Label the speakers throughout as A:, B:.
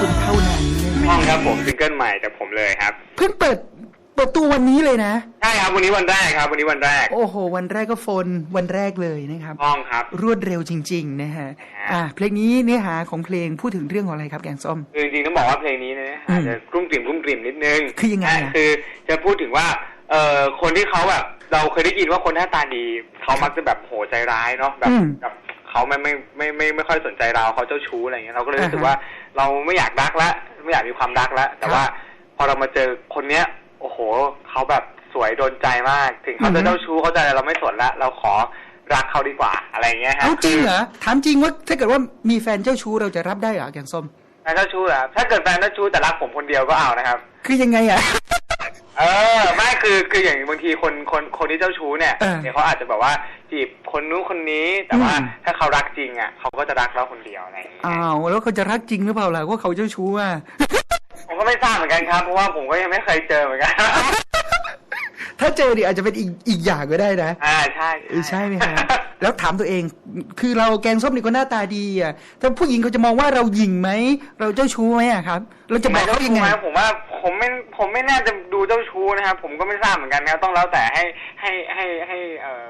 A: คุณเท่านั้นนะ
B: ห้องครับผมซิงเกิลใหม่จากผมเลยครับ
A: เพิ่งเปิดเปิดตัววันนี้เลยนะ
B: ใช่ครับวันนี้วันแรกครับ วันนี้วันแรก
A: โอ้โห วันแรกก็โฟนวันแรกเลยนะครับ
B: ห้องครับ
A: รวดเร็วจริง ๆ นะฮะอ่าเพลงนี้เนื้อหาของเพลงพูดถึงเรื่องของอะไรครับแกงส้ม
B: คือจริงๆต้องบอกว่าเพลงนี้เนี่ย
A: อืม
B: อาจจะกลุ้มกลิ่มกลุ้มกลิ่มนิดนึง
A: คือยังไงอะ
B: นะคือจะพูดถึงว่าเอ่อคนที่เขาแบบเราเคยได้ยินว่าคนหน้าตาดีเขามักจะแบบโหใจร้ายเนาะแบบ
A: อืม
B: แบบ เขาไม่ไม่ไม่ไม่ไม่ค่อยสนใจเราเขาเจ้าชู้อะไรเงี้ยเราก็เลยรู้สึก
A: อ่าฮะ
B: ว่าเราไม่อยากรักละไม่อยากมีความรักละแต่
A: ครับ
B: ว่าพอเรามาเจอคนเนี้ย โอ้โหเขาแบบสวยโดนใจมาก ถึงเขา
A: อือฮึ
B: จะเจ้าชู้เขาจะอะไรเราไม่สนละเราขอรักเขาดีกว่าอะไรเงี้ยฮะ
A: เอาจริงเหรอถามจริงว่าถ้าเกิดว่ามีแฟนเจ้าชู้เราจะรับได้เหรอแกงส้ม
B: แฟนเจ้าชู้เหรอถ้าเกิดแฟนเจ้าชู้แต่รักผมคนเดียวก็เอานะครับ
A: คือยังไงอะ
B: เออไม่คือคืออย่างบางทีคนคนคนที่เจ้าชู้เนี่ย
A: เออ
B: เดี๋ยวเขาอาจจะแบบว่าจีบคนนู้นคนนี้แต่ว่า
A: อืม
B: ถ้าเขารักจริงอะเขาก็จะรักเราคนเดียวอะไรอย่างเงี้ย
A: อ้าวแล้วเขาจะรักจริงหรือเปล่าล่ะว่าเขาเจ้าชู้อะ
B: ผมก็ไม่ทราบเหมือนกันครับเพราะว่าผมก็ยังไม่เคยเจอเหมือนกัน
A: ถ้าเจอดิอาจจะเป็นอีกอีกอย่างก็ได้นะ
B: อ่าใช่
A: เออใช่ไหมฮะ แล้วถามตัวเอง คือเราแกงส้มนี่ก็หน้าตาดีอะถ้าผู้หญิงเขาจะมองว่าเราหยิ่งไหม เราเจ้าชู้ไหมอะครับ เราจะบอกเขายังไง
B: ม่ผมว่าผมไม่ผมไม่น่าจะดูเจ้าชู้นะครับ ผมก็ไม่ทราบเหมือนกันนะครับต้องแล้วแต่ให้ให้ให้ให้เอ่อ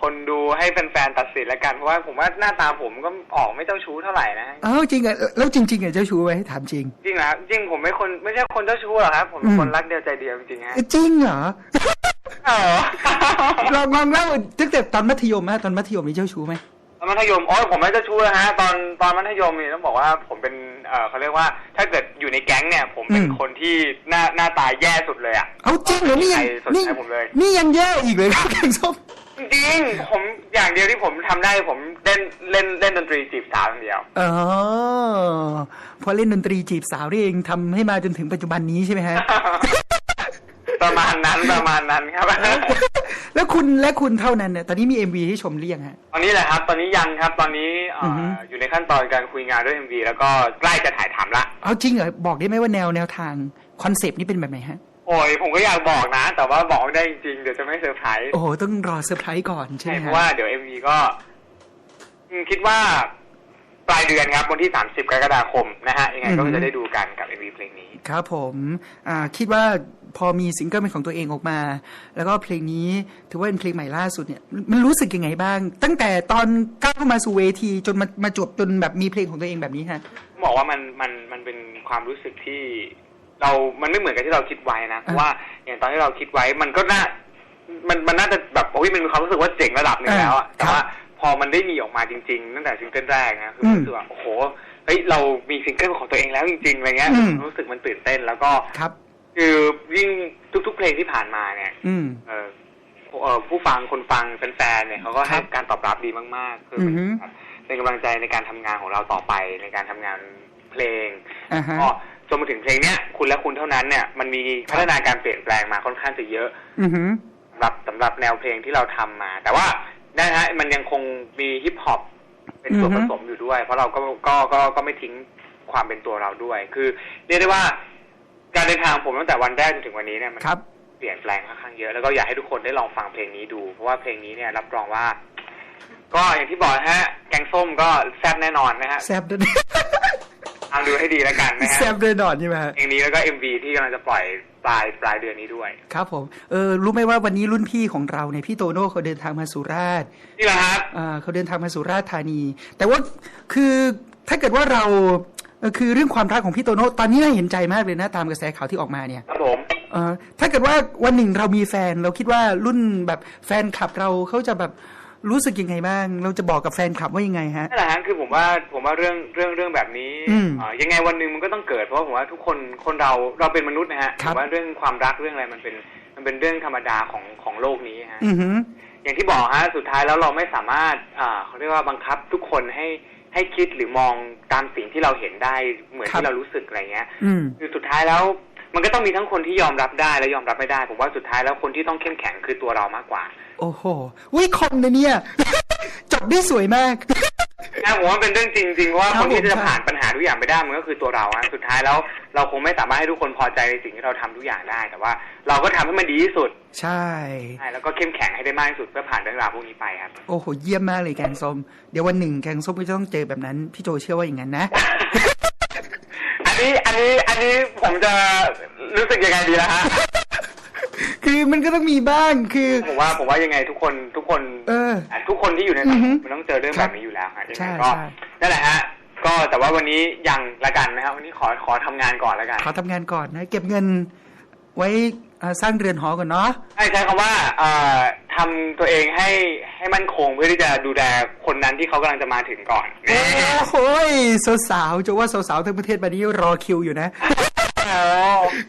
B: คนดูให้แฟนๆตัดสินแล้วกันเพราะว่าผมว่าหน้าตาผมก็ออกไม่เจ้าชู้เท่าไหร่นะ
A: อ้าวจริงอะแล้วจริงๆอะเจ้าชู้ไหมถามจริง
B: จริงนะครับจริงผมไม่คนไม่ใช่คนเจ้าชู้หรอกครับผมเป็น
A: อืม
B: คนรักเดียวใจเดียวจริงๆฮะ
A: เอ้ยจริงเหรอ
B: เออ
A: ลองลองเล่าตั้งแต่ตอนมัธยมฮะตอนมัธยมนี่เจ้าชู้ไหม
B: ตอนมัธยมโอ้ยผมไม่เจ้าชู้นะฮะตอนตอนมัธยมนี่ต้องบอกว่าผมเป็นเออเขาเรียกว่า ถ้าเกิดอยู่ในแก๊งเนี่ย ผมเป็น
A: อืม
B: คนที่หน้าหน้าตาแย่สุดเลยอะ
A: เอาจริงเหรอนี่ยัง
B: ใครสนใจ
A: นี่
B: ผมเลย
A: นี่ยังแย่อีกเลยครับแกงส้ม
B: จริงๆผมอย่างเดียวที่ผมทำได้ผมเล่นเล่นเล่นดนตรีจีบสาวอย่างเดียว
A: อ๋อพอเล่นดนตรีจีบสาวนี่เองทำให้มาจนถึงปัจจุบันนี้ใช่ไหมฮะ
B: ประมาณนั้นประมาณนั้นครับ
A: แล้วคุณและคุณเท่านั้นเนี่ยตอนนี้มี MV ให้ชมหรือยังฮะ
B: ตอนนี้แหละครับ ตอนนี้ยังครับ ตอนนี้เอ่ออ
A: อฮึ
B: อยู่ในขั้นตอนการคุยงานด้วย MV แล้วก็ใกล้จะถ่ายทำละ
A: เอาจริงเหรอบอกได้ไหมว่าแนวแนวทางคอนเซปต์นี่เป็นแบบไหนฮะ
B: โอ้ยผมก็อยากบอกนะ แต่ว่าบอกไม่ได้จริงๆเดี๋ยวจะไม่เซอร์ไพรส์
A: โอ้โหต้องรอเซอร์ไพรส์ก่อนใช่
B: ใช่
A: ไหม
B: เพ
A: ฮะ
B: ราะว่าเดี๋ยว MV ก็อืมคิดว่าปลายเดือนครับวันที่ 30 กรกฎาคมนะฮะยังไงก็จะได้ดูกันกับ MV เพลงนี้
A: ครับผมอ่าคิดว่า พอมีซิงเกิลเป็นของตัวเองออกมา แล้วก็เพลงนี้ถือว่าเป็นเพลงใหม่ล่าสุดเนี่ยมันรู้สึกยังไงบ้าง ตั้งแต่ตอนก้าวเข้ามาสู่เวทีจนมามาจบจนแบบมีเพลงของตัวเองแบบนี้ฮะ
B: บอกว่ามันมันมันเป็นความรู้สึกที่เรา มันไม่เหมือนกับที่เราคิดไว้นะเพราะว่าอย่างตอนที่เราคิดไว้มันก็น่ามันมันน่าจะแบบโอ้ยมันมีความรู้สึกว่าเจ๋งระดับหนึ่งแล้วอะ
A: อ่า
B: แต่ว่าพอมันได้มีออกมาจริงๆตั้งแต่ซิงเกิลแรกนะคือ
A: อืม
B: รู้สึกว่าโอ้โหเฮ้ยเรามีซิงเกิลของตัวเองแล้วจริงๆอะไรเงี้ย
A: อืม
B: รู้สึกมันตื่นเต้นแล้วก็
A: ครับ
B: คือยิ่งทุก ๆ เพลงที่ผ่านมาเนี่ย
A: อืม
B: เอ่อผู้เอ่อผู้ฟังคนฟังแฟนๆเนี่ยเขาก็ให้
A: ครับ
B: การตอบรับดีมากๆ คืออ
A: อฮึ
B: แบบเป็นกำลังใจในการทำงานของเราต่อไปในการทำงานเพลง
A: อ่าฮะ
B: ก็จนมาถึงเพลงเนี้ยคุณและคุณเท่านั้นเนี่ยมันมีพัฒนาการเปลี่ยนแปลงมาค่อนข้างจะเยอะ
A: อือหือ
B: สำหรับสำหรับแนวเพลงที่เราทำมา แต่ว่านะฮะมันยังคงมีฮิปฮอปเป็นส่วน
A: อื
B: ผ
A: อฮึ
B: สมอยู่ด้วย เพราะเราก็ก็ก็ก็ไม่ทิ้งความเป็นตัวเราด้วย คือเรียกได้ว่า การเดินทางของผมตั้งแต่วันแรกจนถึงวันนี้เนี่ยมัน
A: ครับ
B: เปลี่ยนแปลงค่อนข้างเยอะแล้วก็อยากให้ทุกคนได้ลองฟังเพลงนี้ดู เพราะว่าเพลงนี้เนี่ยรับรองว่า ก็อย่างที่บอกนะฮะ แกงส้มก็แซ่บแน่นอนนะฮะ
A: แซบด้วย
B: ทางดูให้ดีแล้วกันนะฮะ
A: แซบด้วยนอนใช่ไหมฮะ
B: เพลงนี้แล้วก็ MV ที่กำลังจะปล่อยปลายปลายเดือนนี้ด้วย
A: ครับผม เออ รู้ไหมว่าวันนี้รุ่นพี่ของเราเนี่ยพี่โตโน่เขาเดินทางมาสุราษฎร์
B: นี่แหละครับ
A: อ่าเขาเดินทางมาสุราษฎร์ธานี แต่ว่าคือถ้าเกิดว่าเราเอ่อ คือเรื่องความรักของพี่โตโน่ตอนนี้น่าเห็นใจมากเลยนะ ตามกระแสข่าวที่ออกมาเนี่ย
B: ครับผม
A: เออถ้าเกิดว่าวันหนึ่งเรามีแฟน เราคิดว่ารุ่นแบบแฟนคลับเราเขาจะแบบรู้สึกยังไงบ้าง เราจะบอกกับแฟนคลับว่ายังไงฮะ
B: นั่นแหละฮะคือผมว่าผมว่าเรื่องเรื่องเรื่องแบบนี้
A: อืม
B: เอ่อยังไงวันหนึ่งมันก็ต้องเกิดเพราะว่าผมว่าทุกคนคนเราเราเป็นมนุษย์นะฮะ
A: ครั
B: ผ
A: บ
B: มว่าเรื่องความรักเรื่องอะไรมันเป็นมันเป็นเรื่องธรรมดาของของโลกนี้ฮะ
A: อือหือ
B: อย่างที่บอกฮะสุดท้ายแล้วเราไม่สามารถอ่าเขาเรียกว่าบังคับทุกคนให้ ให้คิดหรือมองตามสิ่งที่เราเห็นได้เหมือน
A: ครับ
B: ที่เรารู้สึกอะไรเงี้ย
A: อืม
B: คือสุดท้ายแล้วมันก็ต้องมีทั้งคนที่ยอมรับได้และยอมรับไม่ได้ ผมว่าสุดท้ายแล้วคนที่ต้องเข้มแข็งคือตัวเรามากกว่า
A: โอ้โหวิคมนะเนี่ย จบได้สวยมาก
B: นะผมว่าเป็นเรื่องจริงจริงๆเพราะว่า
A: ครั
B: ค
A: บ
B: นที่
A: ผม
B: จะผ่านปัญหาทุกอย่างไปได้มันก็คือตัวเราฮะสุดท้ายแล้วเราคงไม่สามารถให้ทุกคนพอใจในสิ่งที่เราทำทุกอย่างได้ แต่ว่าเราก็ทำให้มันดีที่สุด
A: ใช่
B: ใช่แล้วก็เข้มแข็งให้ได้มากที่สุดเพื่อผ่านเรื่องราวพวกนี้ไปครับ
A: โอ้โหเยี่ยมมากเลยแกงส้มเดี๋ยววันหนึ่งแกงส้มก็จะต้องเจอแบบนั้นพี่โจเชื่อว่าอย่างนั้นนะ
B: อาจจะนี้อันนี้อันนี้ผมจะรู้สึกยังไงดีล่ะฮะ
A: คือมันก็ต้องมีบ้างคือ
B: ผมว่าผมว่ายังไงทุกคนทุกคน
A: เออะ
B: ทุกคนที่อยู่ในสัง
A: อือ
B: ค
A: ฮึ
B: มมันต้องเจอเรื่องแบบนี้อยู่แล้วฮะยัง
A: ใช่
B: ไงก็
A: ใช่
B: นั่นแหละฮะก็แต่ว่าวันนี้ยังละกันนะครับวันนี้ขอขอทำงานก่อนละกัน
A: ขอทำงานก่อนนะเก็บเงินไว้เอ่อสร้างเรือนหอก่อนเนาะ
B: ให้ใช้คำว่าเอ่อทำตัวเองให้ให้มั่นคงเพื่อที่จะดูแลคนนั้นที่เขากำลังจะมาถึงก่อน
A: โอ้โหสาวๆจะว่าสาวๆทั้งประเทศบันนี้รอคิวอยู่นะ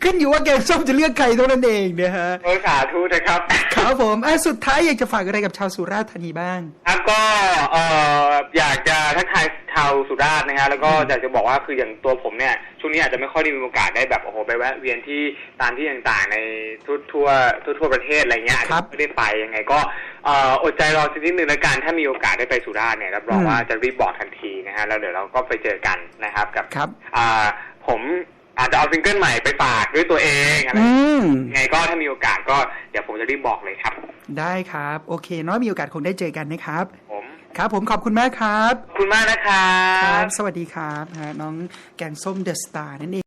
A: ขึ้นอยู่ว่าแกงส้มจะเลือกใครเท่านั้นเองนะฮะ
B: โอ้สาธุนะครับ
A: ครับผมอะสุดท้ายอยากจะฝากอะไรกับชาวสุราษฎร์ธานีบ้าง
B: ครับก็เอ่ออยากจะทักทายชาวสุราษฎร์นะฮะแล้วก็อยากจะบอกว่าคืออย่างตัวผมเนี่ยช่วงนี้อาจจะไม่ค่อยได้มีโอกาสได้แบบโอ้โหไปแวะเวียนที่ตามที่ต่างๆในทั่วทั่วทั่วทั่วประเทศอะไรเงี้ยอาจ
A: ครั
B: จะ
A: บ
B: ไม่ได้ไปยังไงก็เอ่ออดใจรอสักนิดหนึ่งละกันถ้ามีโอกาสได้ไปสุราษฎร์เนี่ยรับรอง
A: อืม
B: ว่าจะรีบบอกทันทีนะฮะแล้วเดี๋ยวเราก็ไปเจอกันนะครับกับ
A: ครับ
B: อ่าผม อาจจะเอาซิงเกิลใหม่ไปฝากด้วยตัวเองอะไร
A: อืม
B: ยังไงก็ถ้ามีโอกาสก็เดี๋ยวผมจะรีบบอกเลยครับ
A: ได้ครับ โอเคเนาะมีโอกาสคงได้เจอกันนะครับ
B: ผม
A: ครับผมขอบคุณมากครับ
B: ขอบคุณมากนะครั
A: ครับ
B: บ
A: สวัสดีครับนะฮะน้องแกงส้มเดอะสตาร์นั่นเอง